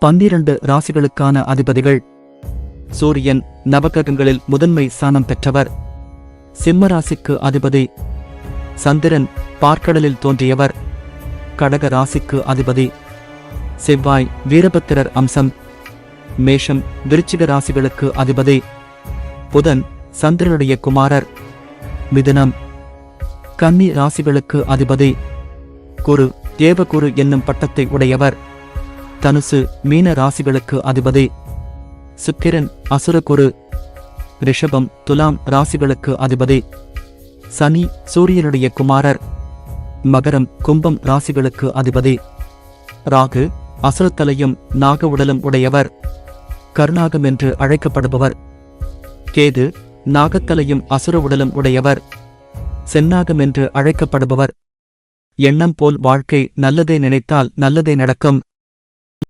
பன்னிரண்டு ராசிகளுக்கான அதிபதிகள். சூரியன் நவகிரகங்களில் முதன்மை ஸ்தானம் பெற்றவர். சிம்ம ராசிக்கு அதிபதி. சந்திரன் பார்க்கடலில் தோன்றியவர். கடக ராசிக்கு அதிபதி. செவ்வாய் வீரபத்திரர் அம்சம். மேஷம் விருச்சிக ராசிகளுக்கு அதிபதி. புதன் சந்திரனுடைய குமாரர். மிதுனம் கன்னி ராசிகளுக்கு அதிபதி. குரு தேவகுரு என்னும் பட்டத்தை உடையவர். தனுசு மீன ராசிகளுக்கு அதிபதி. சுக்கிரன் அசுரகுரு ரிஷபம் துலாம் ராசிகளுக்கு அதிபதி. சனி சூரியனுடைய குமாரர். மகரம் கும்பம் ராசிகளுக்கு அதிபதி. ராகு அசுரத்தலையும் நாக உடலும் உடையவர். கருணாகம் என்று அழைக்கப்படுபவர். கேது நாகத்தலையும் அசுர உடலும் உடையவர். சென்னாகம் என்று அழைக்கப்படுபவர். எண்ணம் போல் வாழ்க்கை நல்லதே நினைத்தால் நல்லதே நடக்கும்.